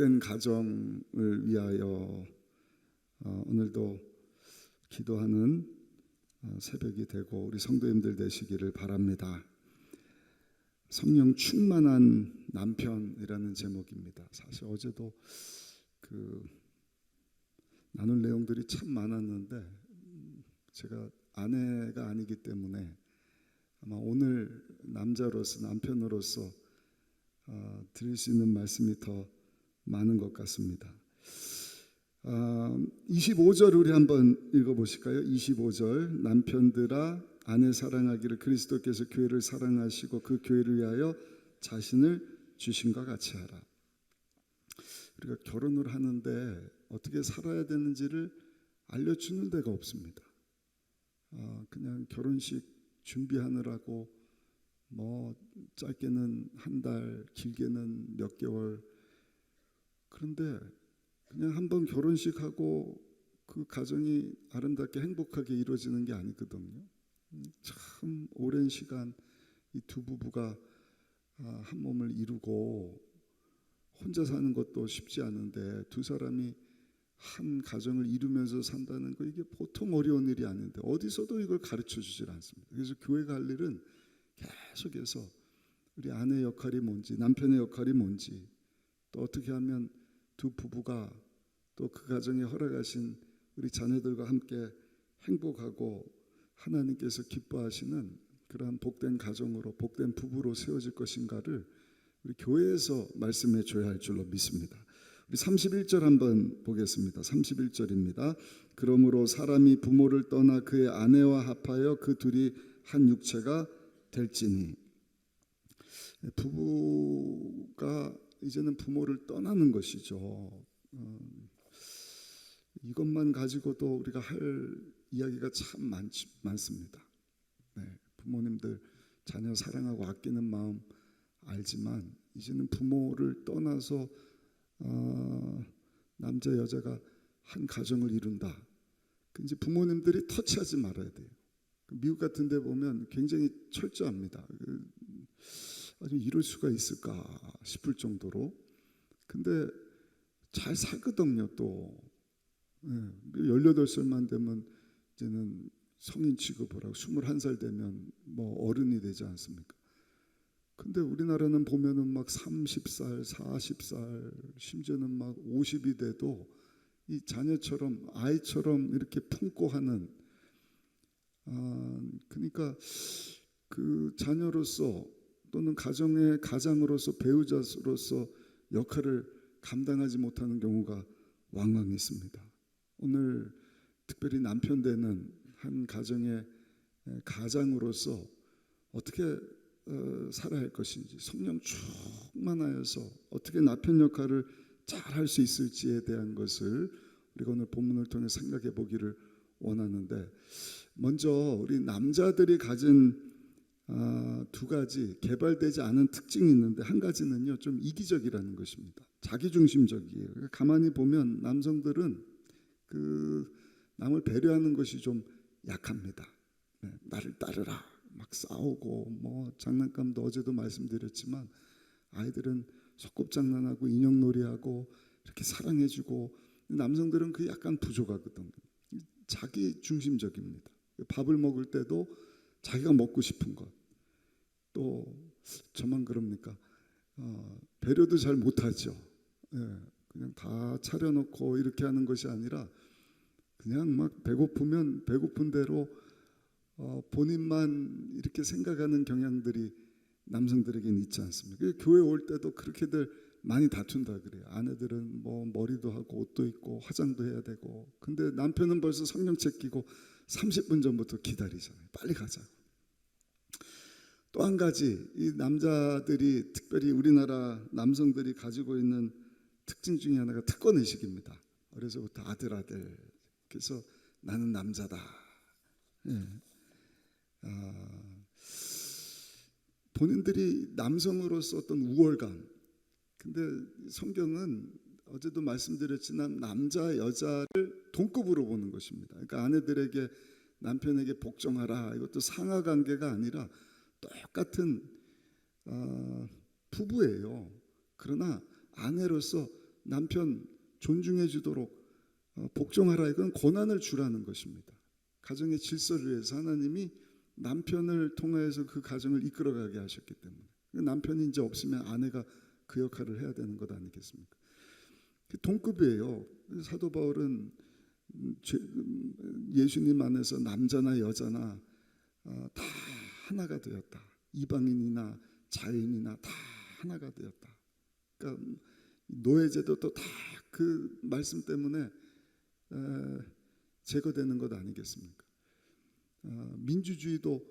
복된 가정을 위하여 어, 오늘도 기도하는 어, 새벽이 되고 우리 성도님들 되시기를 바랍니다. 성령 충만한 남편이라는 제목입니다. 사실 어제도 그 나눌 내용들이 참 많았는데 음, 제가 아내가 아니기 때문에 아마 오늘 남자로서 남편으로서 어, 드릴 수 있는 말씀이 더 많은 것 같습니다. 아, 25절 우리 한번 읽어보실까요? 25절 남편들아 아내 사랑하기를 그리스도께서 교회를 사랑하시고 그 교회를 위하여 자신을 주신과 같이 하라. 우리가 결혼을 하는데 어떻게 살아야 되는지를 알려주는 데가 없습니다. 아, 그냥 결혼식 준비하느라고 뭐 짧게는 한 달, 길게는 몇 개월 그런데 그냥 한번 결혼식하고 그 가정이 아름답게 행복하게 이루어지는 게 아니거든요. 음, 참 오랜 시간 이 두 부부가 아, 한 몸을 이루고 혼자 사는 것도 쉽지 않은데 두 사람이 한 가정을 이루면서 산다는 거 이게 보통 어려운 일이 아닌데 어디서도 이걸 가르쳐 주질 않습니다. 그래서 교회가 할 일은 계속해서 우리 아내 역할이 뭔지 남편의 역할이 뭔지 또 어떻게 하면 두 부부가 또 그 가정에 허락하신 우리 자녀들과 함께 행복하고 하나님께서 기뻐하시는 그러한 복된 가정으로 복된 부부로 세워질 것인가를 우리 교회에서 말씀해 줘야 할 줄로 믿습니다. 우리 31절 한번 보겠습니다. 31절입니다. 그러므로 사람이 부모를 떠나 그의 아내와 합하여 그 둘이 한 육체가 될지니 부부가 이제는 부모를 떠나는 것이죠. 어, 이것만 가지고도 우리가 할 이야기가 참 많, 많습니다. 네, 부모님들 자녀 사랑하고 아끼는 마음 알지만 이제는 부모를 떠나서 어, 남자 여자가 한 가정을 이룬다. 그 이제 부모님들이 터치하지 말아야 돼요. 그 미국 같은 데 보면 굉장히 철저합니다. 이럴 수가 있을까 싶을 정도로. 근데 잘 살거든요, 또. 예, 18살만 되면 이제는 성인 취급을 하고 21살 되면 뭐 어른이 되지 않습니까? 근데 우리나라는 보면은 막 30살, 40살, 심지어는 막 50이 돼도 이 자녀처럼 아이처럼 이렇게 품고 하는 아, 그러니까 그 자녀로서 또는 가정의 가장으로서 배우자로서 역할을 감당하지 못하는 경우가 왕왕 있습니다. 오늘 특별히 남편 되는 한 가정의 가장으로서 어떻게 어, 살아야 할 것인지 성령 충만하여서 어떻게 남편 역할을 잘 할 수 있을지에 대한 것을 우리가 오늘 본문을 통해 생각해 보기를 원하는데 먼저 우리 남자들이 가진 아, 두 가지 개발되지 않은 특징이 있는데 한 가지는요 좀 이기적이라는 것입니다. 자기중심적이에요. 그러니까 가만히 보면 남성들은 그 남을 배려하는 것이 좀 약합니다. 네, 나를 따르라 막 싸우고 뭐 장난감도 어제도 말씀드렸지만 아이들은 소꿉장난하고 인형놀이하고 이렇게 사랑해주고 남성들은 그 약간 부족하거든요. 자기 중심적입니다. 밥을 먹을 때도 자기가 먹고 싶은 것. 또 저만 그럽니까? 어, 배려도 잘 못하죠. 예, 그냥 다 차려놓고 이렇게 하는 것이 아니라 그냥 막 배고프면 배고픈 대로 어, 본인만 이렇게 생각하는 경향들이 남성들에게는 있지 않습니까? 교회 올 때도 그렇게들 많이 다툰다 그래요. 아내들은 뭐 머리도 하고 옷도 입고 화장도 해야 되고, 근데 남편은 벌써 성령책 끼고 30분 전부터 기다리잖아요. 빨리 가자고. 또 한 가지 이 남자들이 특별히 우리나라 남성들이 가지고 있는 특징 중에 하나가 특권 의식입니다. 어려서부터 아들 아들. 그래서 나는 남자다. 예. 아, 본인들이 남성으로서 어떤 우월감. 근데 성경은 어제도 말씀드렸지만 남자 여자를 동급으로 보는 것입니다. 그러니까 아내들에게 남편에게 복종하라. 이것도 상하 관계가 아니라 똑같은 어, 부부예요. 그러나 아내로서 남편 존중해 주도록 어, 복종하라 이건 권한을 주라는 것입니다. 가정의 질서를 위해서 하나님이 남편을 통하여서 그 가정을 이끌어가게 하셨기 때문에 그 남편이 이제 없으면 아내가 그 역할을 해야 되는 것 아니겠습니까? 그 동급이에요. 사도 바울은 음, 죄- 음, 예수님 안에서 남자나 여자나 어, 다 하나가 되었다. 이방인이나 자유인이나 다 하나가 되었다. 그러니까 노예제도도 다 그 말씀 때문에 에, 제거되는 것 아니겠습니까? 어, 민주주의도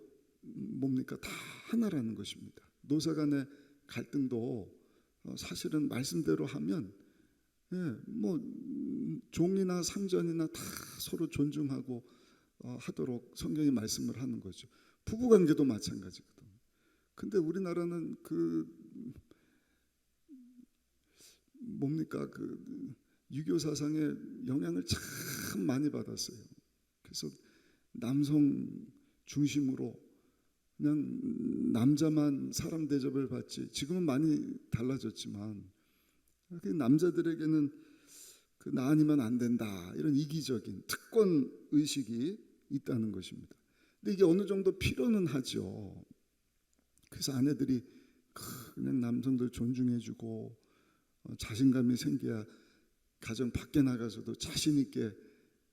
뭡니까 다 하나라는 것입니다. 노사간의 갈등도 어, 사실은 말씀대로 하면 예, 뭐 음, 종이나 상전이나 다 서로 존중하고 어, 하도록 성경이 말씀을 하는 거죠. 부부 관계도 마찬가지거든. 근데 우리나라는 그 뭡니까 그 유교 사상의 영향을 참 많이 받았어요. 그래서 남성 중심으로 그냥 남자만 사람 대접을 받지. 지금은 많이 달라졌지만 그 남자들에게는 그 나 아니면 안 된다 이런 이기적인 특권 의식이 있다는 것입니다. 근데 이게 어느 정도 필요는 하죠. 그래서 아내들이 그냥 남성들 존중해주고 어, 자신감이 생겨야 가정 밖에 나가서도 자신 있게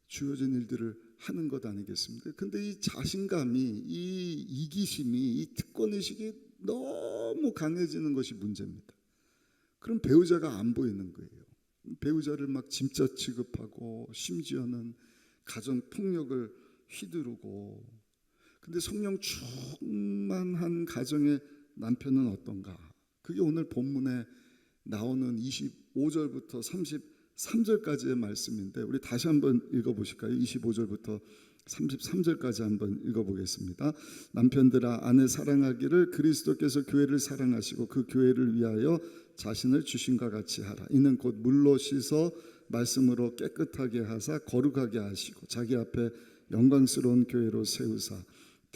주어진 일들을 하는 것 아니겠습니까? 근데 이 자신감이 이 이기심이 이 특권 의식이 너무 강해지는 것이 문제입니다. 그럼 배우자가 안 보이는 거예요. 배우자를 막 짐자 취급하고 심지어는 가정 폭력을 휘두르고 근데 성령 충만한 가정의 남편은 어떤가? 그게 오늘 본문에 나오는 25절부터 33절까지의 말씀인데 우리 다시 한번 읽어 보실까요? 25절부터 33절까지 한번 읽어 보겠습니다. 남편들아 아내 사랑하기를 그리스도께서 교회를 사랑하시고 그 교회를 위하여 자신을 주신과 같이 하라. 이는 곧 물로 씻어 말씀으로 깨끗하게 하사 거룩하게 하시고 자기 앞에 영광스러운 교회로 세우사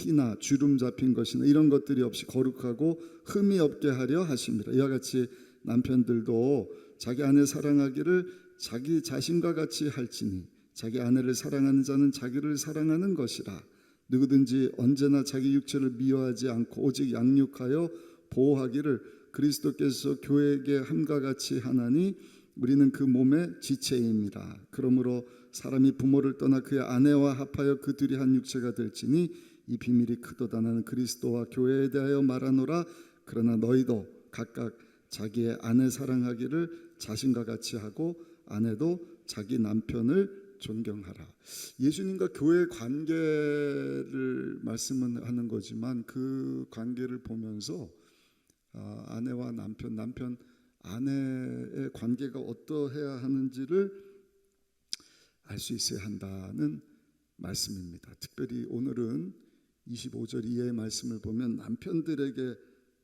티나 주름 잡힌 것이나 이런 것들이 없이 거룩하고 흠이 없게 하려 하십니다. 이와 같이 남편들도 자기 아내 사랑하기를 자기 자신과 같이 할지니 자기 아내를 사랑하는 자는 자기를 사랑하는 것이라 누구든지 언제나 자기 육체를 미워하지 않고 오직 양육하여 보호하기를 그리스도께서 교회에게 함과 같이 하나니 우리는 그 몸의 지체입니다. 그러므로 사람이 부모를 떠나 그의 아내와 합하여 그 둘이 한 육체가 될지니 이 비밀이 크도다 나는 그리스도와 교회에 대하여 말하노라 그러나 너희도 각각 자기의 아내 사랑하기를 자신과 같이 하고 아내도 자기 남편을 존경하라. 예수님과 교회 관계를 말씀은 하는 거지만 그 관계를 보면서 아, 아내와 남편, 남편 아내의 관계가 어떠해야 하는지를 알 수 있어야 한다는 말씀입니다. 특별히 오늘은 25절 이하의 말씀을 보면 남편들에게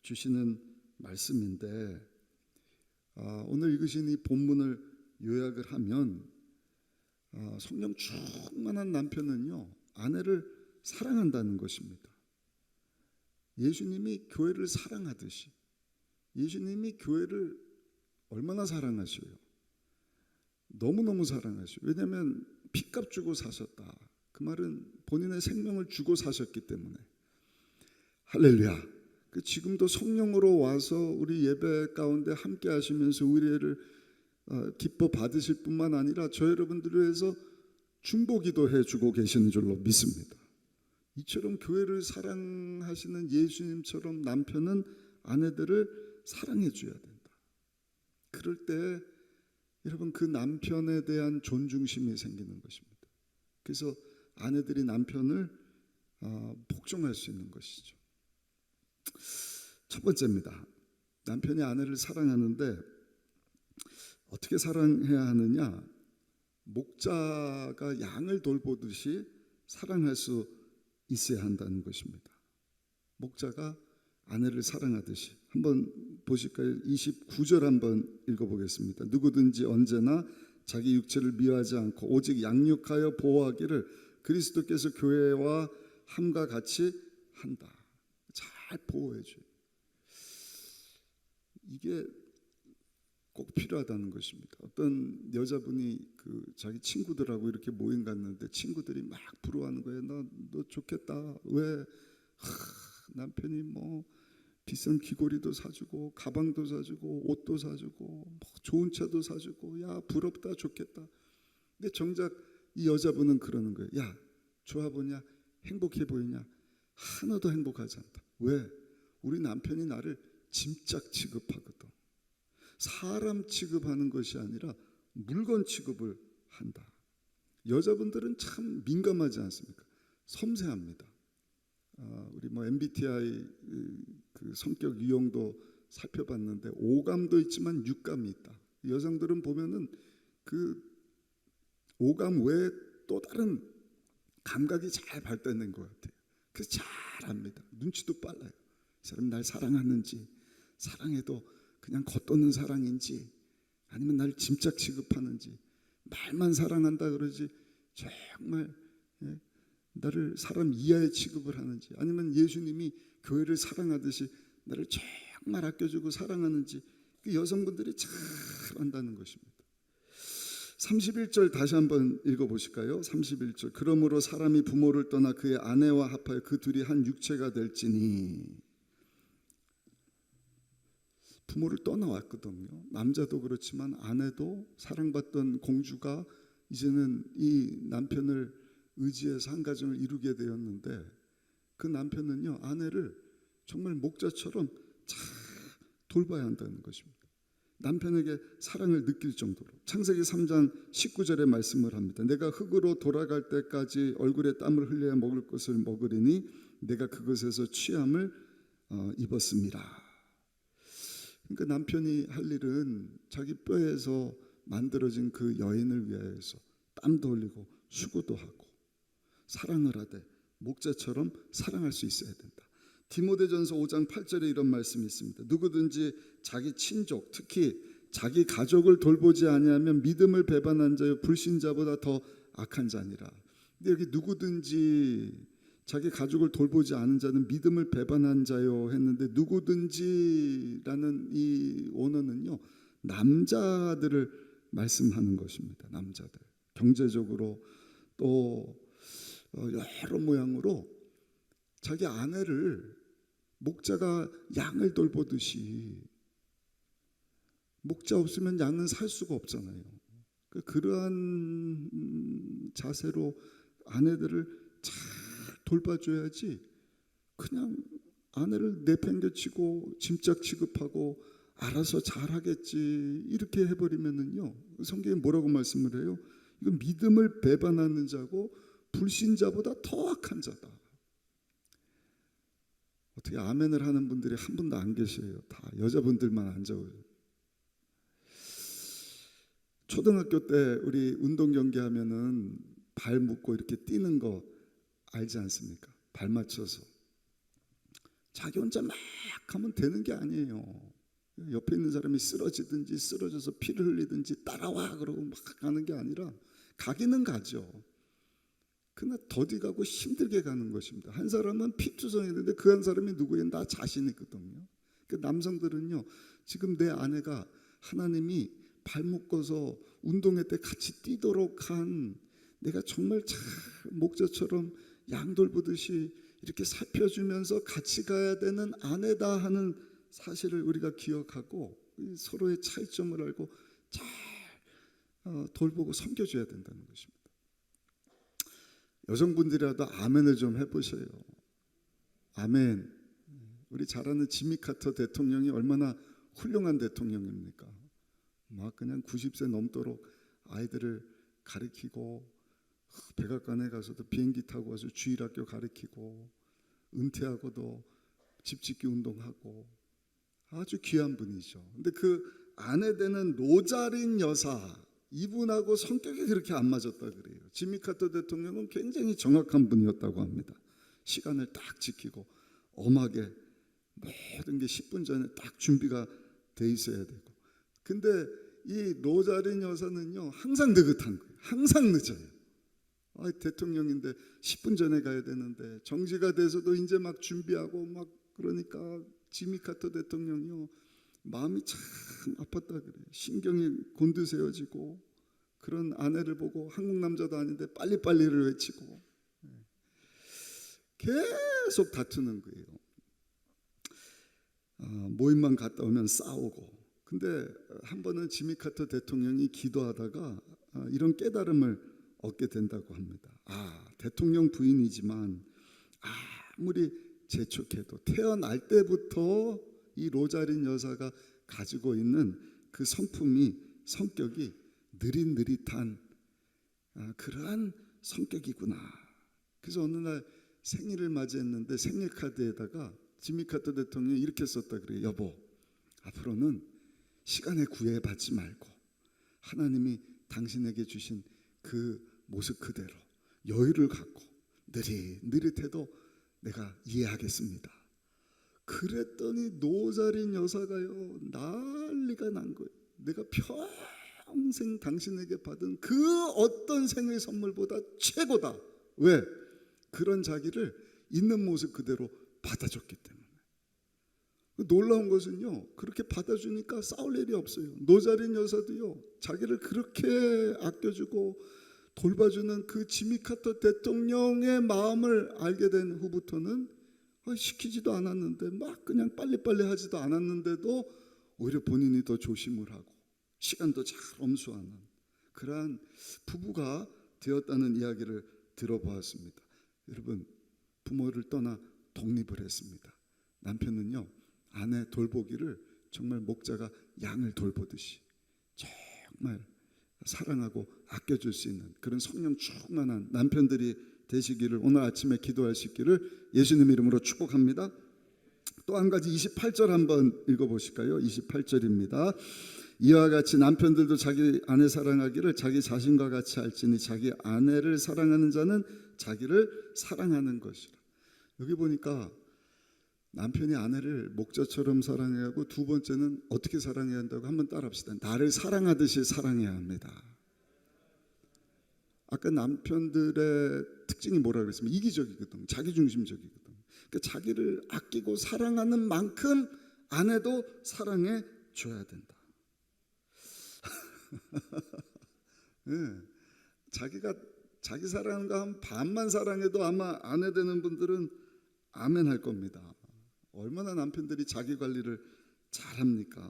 주시는 말씀인데 아, 오늘 읽으신 이 본문을 요약을 하면 아, 성령 충만한 남편은요 아내를 사랑한다는 것입니다. 예수님이 교회를 사랑하듯이 예수님이 교회를 얼마나 사랑하셔요? 너무너무 사랑하셔요. 왜냐하면 피값 주고 사셨다. 그 말은 본인의 생명을 주고 사셨기 때문에 할렐루야. 그 지금도 성령으로 와서 우리 예배 가운데 함께 하시면서 우리를 어, 기뻐 받으실 뿐만 아니라 저 여러분들을 위해서 중보기도 해주고 계시는 줄로 믿습니다. 이처럼 교회를 사랑하시는 예수님처럼 남편은 아내들을 사랑해 줘야 된다. 그럴 때 여러분 그 남편에 대한 존중심이 생기는 것입니다. 그래서 아내들이 남편을 어, 복종할 수 있는 것이죠. 첫 번째입니다. 남편이 아내를 사랑하는데 어떻게 사랑해야 하느냐? 목자가 양을 돌보듯이 사랑할 수 있어야 한다는 것입니다. 목자가 아내를 사랑하듯이 한번 보실까요? 29절 한번 읽어보겠습니다. 누구든지 언제나 자기 육체를 미워하지 않고 오직 양육하여 보호하기를 그리스도께서 교회와 함과 같이 한다. 잘 보호해 줘요. 이게 꼭 필요하다는 것입니다. 어떤 여자분이 그 자기 친구들하고 이렇게 모임 갔는데 친구들이 막 부러워하는 거예요. 너, 너 좋겠다. 왜? 하, 남편이 뭐 비싼 귀걸이도 사주고 가방도 사주고 옷도 사주고 뭐 좋은 차도 사주고 야 부럽다 좋겠다. 근데 정작 이 여자분은 그러는 거예요. 야 좋아 보냐 행복해 보이냐 하나도 행복하지 않다. 왜? 우리 남편이 나를 짐짝 취급하거든. 사람 취급하는 것이 아니라 물건 취급을 한다. 여자분들은 참 민감하지 않습니까? 섬세합니다. 아, 우리 뭐 MBTI 그 성격 유형도 살펴봤는데 오감도 있지만 육감이 있다. 여성들은 보면은 그 오감 외에 또 다른 감각이 잘 발달된 것 같아요. 그래서 잘 압니다. 눈치도 빨라요. 이 사람 날 사랑하는지 사랑해도 그냥 겉도는 사랑인지 아니면 날 짐짝 취급하는지 말만 사랑한다 그러지 정말 예, 나를 사람 이하의 취급을 하는지 아니면 예수님이 교회를 사랑하듯이 나를 정말 아껴주고 사랑하는지 그 여성분들이 잘 안다는 것입니다. 31절 다시 한번 읽어보실까요? 31절 그러므로 사람이 부모를 떠나 그의 아내와 합하여 그 둘이 한 육체가 될지니 부모를 떠나왔거든요. 남자도 그렇지만 아내도 사랑받던 공주가 이제는 이 남편을 의지해서 한 가정을 이루게 되었는데 그 남편은요 아내를 정말 목자처럼 잘 돌봐야 한다는 것입니다. 남편에게 사랑을 느낄 정도로 창세기 3장 19절에 말씀을 합니다. 내가 흙으로 돌아갈 때까지 얼굴에 땀을 흘려야 먹을 것을 먹으리니 내가 그것에서 취함을 어, 입었습니다. 그러니까 남편이 할 일은 자기 뼈에서 만들어진 그 여인을 위하여서 땀도 흘리고 수고도 하고 사랑을 하되 목자처럼 사랑할 수 있어야 된다. 디모데전서 5장 8절에 이런 말씀이 있습니다. 누구든지 자기 친족, 특히 자기 가족을 돌보지 아니하면 믿음을 배반한 자요 불신자보다 더 악한 자니라. 근데 여기 누구든지 자기 가족을 돌보지 않은 자는 믿음을 배반한 자요 했는데 누구든지라는 이 원어는요 남자들을 말씀하는 것입니다. 남자들 경제적으로 또 어, 여러 모양으로 자기 아내를 목자가 양을 돌보듯이 목자 없으면 양은 살 수가 없잖아요. 그 그러한 음, 자세로 아내들을 잘 돌봐줘야지 그냥 아내를 내팽개치고 짐짝 취급하고 알아서 잘하겠지 이렇게 해버리면은요 성경에 뭐라고 말씀을 해요? 이건 믿음을 배반하는 자고 불신자보다 더 악한 자다. 어떻게 아멘을 하는 분들이 한 분도 안 계세요. 다 여자분들만 앉아요. 초등학교 때 우리 운동 경기 하면은 발 묶고 이렇게 뛰는 거 알지 않습니까? 발 맞춰서 자기 혼자 막 하면 되는 게 아니에요. 옆에 있는 사람이 쓰러지든지 쓰러져서 피를 흘리든지 따라와 그러고 막 가는 게 아니라 가기는 가죠. 그러나 더디 가고 힘들게 가는 것입니다. 한 사람은 피투성이는데 그 한 사람이 누구예요? 나 자신이거든요. 그 남성들은요. 지금 내 아내가 하나님이 발 묶어서 운동회 때 같이 뛰도록 한 내가 정말 잘 목자처럼 양돌 보듯이 이렇게 살펴주면서 같이 가야 되는 아내다 하는 사실을 우리가 기억하고 서로의 차이점을 알고 잘 어, 돌보고 섬겨줘야 된다는 것입니다. 여성분들이라도 아멘을 좀 해보셔요. 아멘. 우리 잘 아는 지미 카터 대통령이 얼마나 훌륭한 대통령입니까? 막 그냥 90세 넘도록 아이들을 가르치고 백악관에 가서도 비행기 타고 가서 주일학교 가르치고 은퇴하고도 집 짓기 운동하고 아주 귀한 분이죠. 근데 그 아내 되는 노자린 여사 이분하고 성격이 그렇게 안 맞았다 그래요. 지미 카터 대통령은 굉장히 정확한 분이었다고 합니다. 시간을 딱 지키고 엄하게 모든 게 10분 전에 딱 준비가 돼 있어야 되고. 근데 이 노자린 여사는요 항상 느긋한 거예요. 항상 늦어요. 아, 대통령인데 10분 전에 가야 되는데 정지가 돼서도 이제 막 준비하고 막 그러니까 지미 카터 대통령이요 마음이 참 아팠다 그래. 신경이 곤두세워지고 그런 아내를 보고 한국 남자도 아닌데 빨리빨리를 외치고 예. 계속 다투는 거예요. 어, 모임만 갔다 오면 싸우고. 근데 한 번은 지미 카터 대통령이 기도하다가 어, 이런 깨달음을 얻게 된다고 합니다. 아, 대통령 부인이지만 아무리 재촉해도 태어날 때부터 이 로자린 여사가 가지고 있는 그 성품이 성격이 느릿느릿한 아, 그러한 성격이구나. 그래서 어느 날 생일을 맞이했는데 생일 카드에다가 지미 카터 대통령이 이렇게 썼다 그래요. 여보, 앞으로는 시간에 구애받지 말고 하나님이 당신에게 주신 그 모습 그대로 여유를 갖고 느릿느릿해도 내가 이해하겠습니다. 그랬더니 노자린 여사가요 난리가 난 거예요. 내가 평생 당신에게 받은 그 어떤 생일 선물보다 최고다. 왜? 그런 자기를 있는 모습 그대로 받아줬기 때문에. 놀라운 것은요, 그렇게 받아주니까 싸울 일이 없어요. 노자린 여사도요, 자기를 그렇게 아껴주고 돌봐주는 그 지미 카터 대통령의 마음을 알게 된 후부터는 아, 시키지도 않았는데 막 그냥 빨리빨리 하지도 않았는데도 오히려 본인이 더 조심을 하고 시간도 잘 엄수하는 그러한 부부가 되었다는 이야기를 들어보았습니다. 여러분 부모를 떠나 독립을 했습니다. 남편은요 아내 돌보기를 정말 목자가 양을 돌보듯이 정말 사랑하고 아껴줄 수 있는 그런 성령 충만한 남편들이 되시기를 오늘 아침에 기도할 수 있기를 예수님 이름으로 축복합니다. 또 한 가지 28절 한번 읽어보실까요? 28절입니다. 이와 같이 남편들도 자기 아내 사랑하기를 자기 자신과 같이 할지니 자기 아내를 사랑하는 자는 자기를 사랑하는 것이라. 여기 보니까 남편이 아내를 목자처럼 사랑해야 하고 두 번째는 어떻게 사랑해야 한다고 한번 따라합시다. 나를 사랑하듯이 사랑해야 합니다. 아까 남편들의 특징이 뭐라 그랬으면 이기적이거든, 자기중심적이거든. 그러니까 자기를 아끼고 사랑하는 만큼 아내도 사랑해 줘야 된다. 네. 자기가 자기 거한 반만 사랑해도 아마 아내 되는 분들은 아멘 할 겁니다. 얼마나 남편들이 자기 관리를 잘합니까?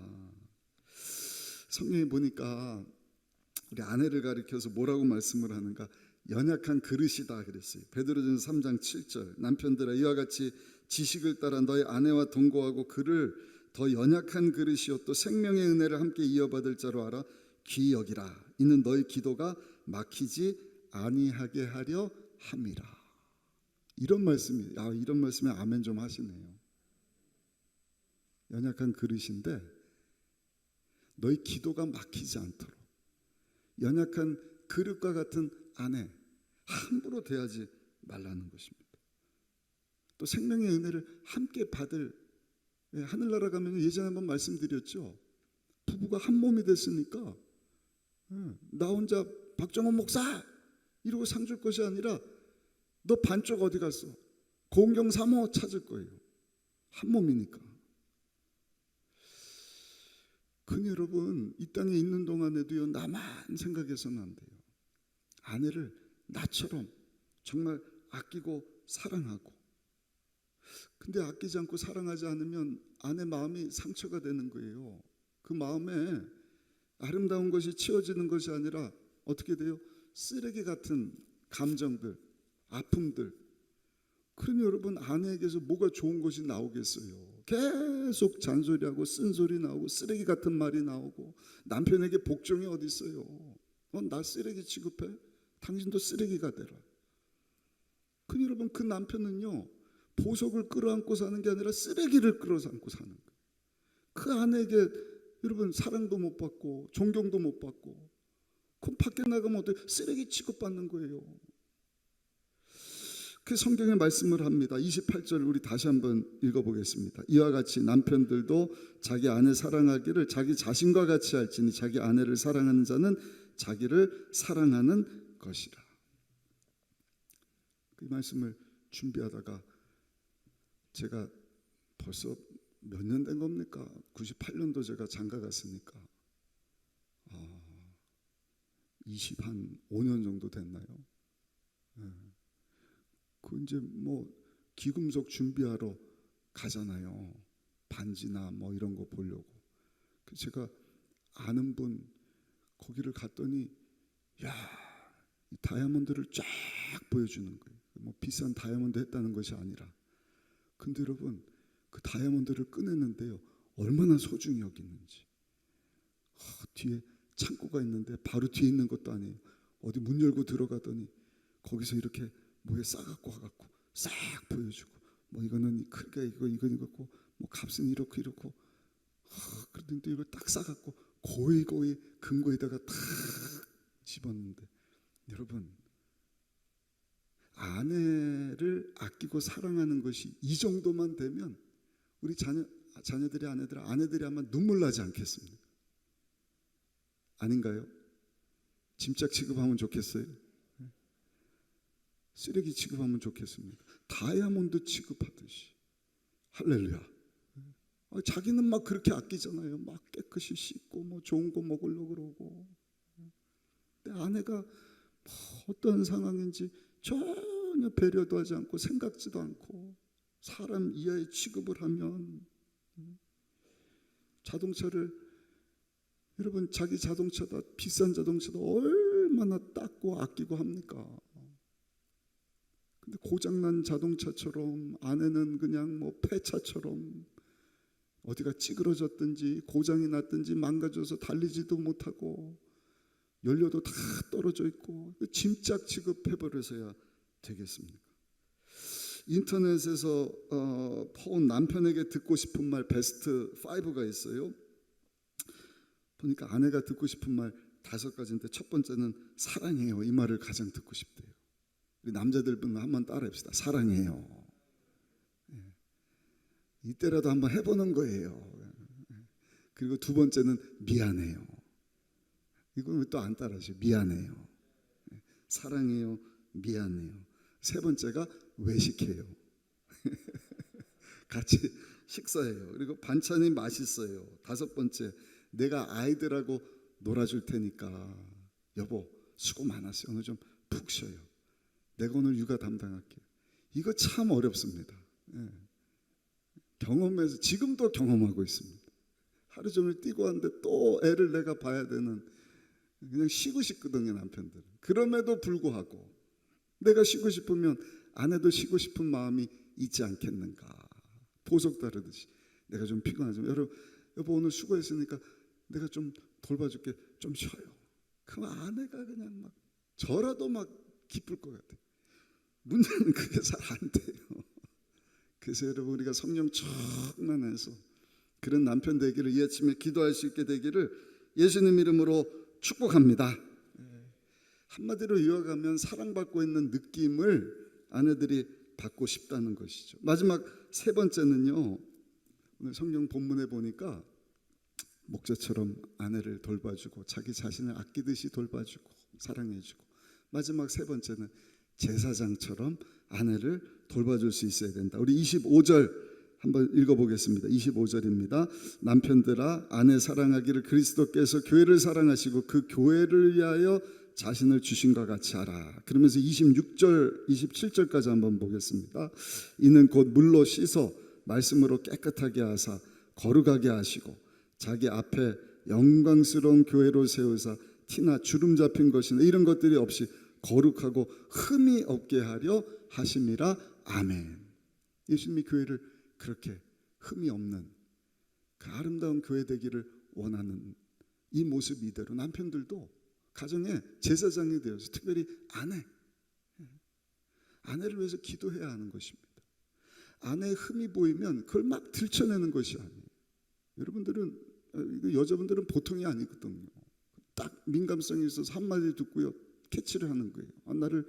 성경에 보니까 우리 아내를 가리켜서 뭐라고 말씀을 하는가? 연약한 그릇이다 그랬어요. 베드로전서 3장 7절. 남편들아 이와 같이 지식을 따라 너희 아내와 동거하고 그를 더 연약한 그릇이요 또 생명의 은혜를 함께 이어받을 자로 알아 귀히 여기라. 이는 너희 기도가 막히지 아니하게 하려 함이라. 이런 말씀이 아 이런 말씀에 아멘 좀 하시네요. 연약한 그릇인데 너희 기도가 막히지 않도록 연약한 그릇과 같은 아내 함부로 대하지 말라는 것입니다. 또 생명의 은혜를 함께 받을 예, 하늘나라 가면 예전에 한번 말씀드렸죠. 부부가 한 몸이 됐으니까 예, 나 혼자 박정원 목사 이러고 상 줄 것이 아니라 너 반쪽 어디 갔어? 공경 사모 찾을 거예요. 한 몸이니까. 근데 여러분 이 땅에 있는 동안에도요 나만 생각해서는 안 돼요. 아내를 나처럼 정말 아끼고 사랑하고 근데 아끼지 않고 사랑하지 않으면 아내 마음이 상처가 되는 거예요. 그 마음에 아름다운 것이 치워지는 것이 아니라 어떻게 돼요? 쓰레기 같은 감정들, 아픔들. 그러니 여러분 아내에게서 뭐가 좋은 것이 나오겠어요? 계속 잔소리하고 쓴소리 나오고 쓰레기 같은 말이 나오고 남편에게 복종이 어디 있어요? 어, 나 쓰레기 취급해? 당신도 쓰레기가 되라. 그 여러분 그 남편은요 보석을 끌어안고 사는 게 아니라 쓰레기를 끌어안고 사는 거예요. 그 아내에게 여러분 사랑도 못 받고 존경도 못 받고 그럼 밖에 나가면 어때 쓰레기 취급받는 거예요. 그 성경에 말씀을 합니다. 28절 우리 다시 한번 읽어보겠습니다. 이와 같이 남편들도 자기 아내 사랑하기를 자기 자신과 같이 할지니 자기 아내를 사랑하는 자는 자기를 사랑하는 것이라. 그 말씀을 준비하다가 제가 벌써 몇 년 된 겁니까? 98년도 제가 장가 갔으니까 아, 20 한 5년 정도 됐나요? 예. 그 이제 뭐 기금속 준비하러 가잖아요. 반지나 뭐 이런 거 보려고. 그 제가 아는 분 거기를 갔더니 야, 이 다이아몬드를 쫙 보여주는 거예요. 뭐 비싼 다이아몬드 했다는 것이 아니라. 근데 여러분 그 다이아몬드를 꺼냈는데요. 얼마나 소중히 여기는지. 아, 뒤에 창고가 있는데 바로 뒤에 있는 것도 아니에요. 어디 문 열고 들어가더니 거기서 이렇게 뭐에 싸갖고 와갖고 싹 보여주고 뭐 이거는 크기가 이거 이거 이거고 뭐 값은 이렇고 이렇고 아, 그런데 이걸 딱 싸갖고 고이 고이 금고에다가 탁 집었는데 여러분 아내를 아끼고 사랑하는 것이 이 정도만 되면 우리 자녀 자녀들이 아내들 아내들이 아마 눈물 나지 않겠습니까? 아닌가요? 짐짝 취급하면 좋겠어요. 쓰레기 취급하면 좋겠습니까? 다이아몬드 취급하듯이 할렐루야. 아, 자기는 막 그렇게 아끼잖아요. 막 깨끗이 씻고 뭐 좋은 거 먹으려고 그러고. 내 아내가 뭐 어떤 상황인지 전혀 배려도 하지 않고 생각지도 않고 사람 이하의 취급을 하면 자동차를 여러분 자기 자동차다 비싼 자동차도 얼마나 닦고 아끼고 합니까? 근데 고장난 자동차처럼 아내는 그냥 뭐 폐차처럼 어디가 찌그러졌든지 고장이 났든지 망가져서 달리지도 못하고 연료도 다 떨어져 있고 짐짝 취급해버려서야 되겠습니까? 인터넷에서 어, 퍼온 남편에게 듣고 싶은 말 베스트 5가 있어요. 보니까 아내가 듣고 싶은 말 다섯 가지인데 첫 번째는 사랑해요 이 말을 가장 듣고 싶대요. 우리 남자들 분은 한번 따라합시다. 사랑해요. 예. 이때라도 한번 해보는 거예요. 그리고 두 번째는 미안해요. 이건 왜또안 따라하세요? 미안해요. 예. 사랑해요. 미안해요. 세 번째가 외식해요. 같이 식사해요. 그리고 반찬이 맛있어요. 다섯 번째, 내가 아이들하고 놀아줄 테니까 여보 수고 많았어요. 오늘 좀 푹 쉬어요. 내가 오늘 육아 담당할게요. 이거 참 어렵습니다. 예. 경험해서 지금도 경험하고 있습니다. 하루 종일 뛰고 왔는데 또 애를 내가 봐야 되는 그냥 쉬고 싶거든요 남편들. 그럼에도 불구하고 내가 쉬고 싶으면 아내도 쉬고 싶은 마음이 있지 않겠는가. 보석 다르듯이 내가 좀 피곤하지만 여러분 여보 오늘 수고했으니까 내가 좀 돌봐줄게 좀 쉬어요. 그럼 아내가 그냥 막 저라도 막 기쁠 것 같아요. 문제는 그게 잘 안 돼요. 그래서 여러분 우리가 성령 충만해서 그런 남편 되기를 이 아침에 기도할 수 있게 되기를 예수님 이름으로 축복합니다. 한마디로 이어가면 사랑받고 있는 느낌을 아내들이 받고 싶다는 것이죠. 마지막 세 번째는요. 오늘 성경 본문에 보니까 목자처럼 아내를 돌봐주고 자기 자신을 아끼듯이 돌봐주고 사랑해주고 마지막 세 번째는 제사장처럼 아내를 돌봐줄 수 있어야 된다. 우리 25절 한번 읽어보겠습니다. 25절입니다. 남편들아 아내 사랑하기를 그리스도께서 교회를 사랑하시고 그 교회를 위하여 자신을 주신과 같이 하라. 그러면서 26절, 27절까지 한번 보겠습니다. 이는 곧 물로 씻어 말씀으로 깨끗하게 하사 거룩하게 하시고 자기 앞에 영광스러운 교회로 세우사 티나 주름 잡힌 것이나 이런 것들이 없이 거룩하고 흠이 없게 하려 하심이라 아멘. 예수님이 교회를 그렇게 흠이 없는 그 아름다운 교회 되기를 원하는 이 모습 이대로 남편들도 가정에 제사장이 되어서 특별히 아내 아내를 위해서 기도해야 하는 것입니다. 아내의 흠이 보이면 그걸 막 들춰내는 것이 아니에요. 여러분들은 여자분들은 보통이 아니거든요. 딱 민감성이 있어서 한마디 듣고요 캐치를 하는 거예요. 아, 나를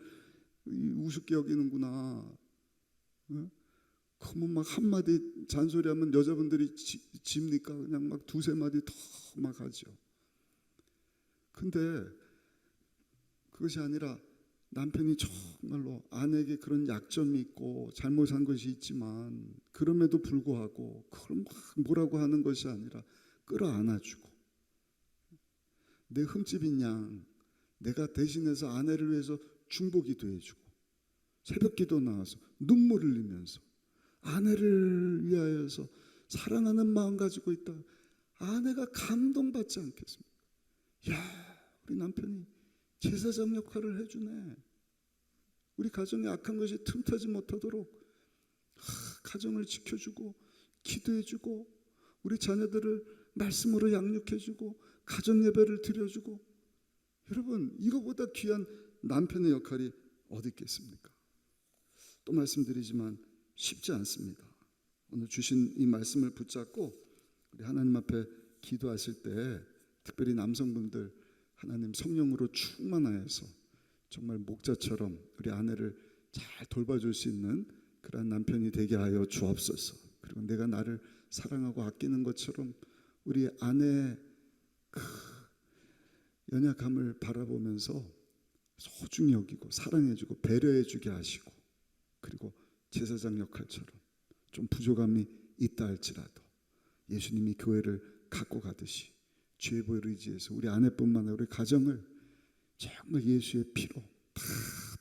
이 우습게 여기는구나. 어? 그러면 막 한마디 잔소리하면 여자분들이 지, 집니까? 그냥 막 두세 마디 더 막 하죠. 근데 그것이 아니라 남편이 정말로 아내에게 그런 약점이 있고 잘못한 것이 있지만 그럼에도 불구하고 그걸 막 뭐라고 하는 것이 아니라 끌어안아주고 내 흠집인 양 내가 대신해서 아내를 위해서 중보기도 해주고 새벽기도 나와서 눈물 흘리면서 아내를 위하여서 사랑하는 마음 가지고 있다. 아내가 감동받지 않겠습니까? 야, 우리 남편이 제사장 역할을 해주네. 우리 가정에 악한 것이 틈타지 못하도록 하, 가정을 지켜주고 기도해주고 우리 자녀들을 말씀으로 양육해주고 가정 예배를 드려주고 여러분 이거보다 귀한 남편의 역할이 어디 있겠습니까? 또 말씀드리지만 쉽지 않습니다. 오늘 주신 이 말씀을 붙잡고 우리 하나님 앞에 기도하실 때 특별히 남성분들 하나님 성령으로 충만하여서 정말 목자처럼 우리 아내를 잘 돌봐줄 수 있는 그러한 남편이 되게 하여 주옵소서. 그리고 내가 나를 사랑하고 아끼는 것처럼 우리 아내의 그 연약함을 바라보면서 소중히 여기고 사랑해주고 배려해주게 하시고 그리고 제사장 역할처럼 좀 부족함이 있다 할지라도 예수님이 교회를 갖고 가듯이 주의 보혈 의지해서 우리 아내뿐만 아니라 우리 가정을 정말 예수의 피로 다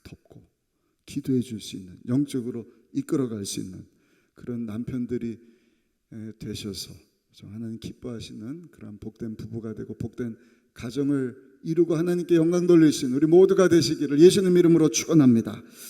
덮고 기도해 줄 수 있는 영적으로 이끌어 갈 수 있는 그런 남편들이 에, 되셔서 좀 하나님 기뻐하시는 그런 복된 부부가 되고 복된 가정을 이루고 하나님께 영광 돌릴 수 있는 우리 모두가 되시기를 예수님 이름으로 축원합니다.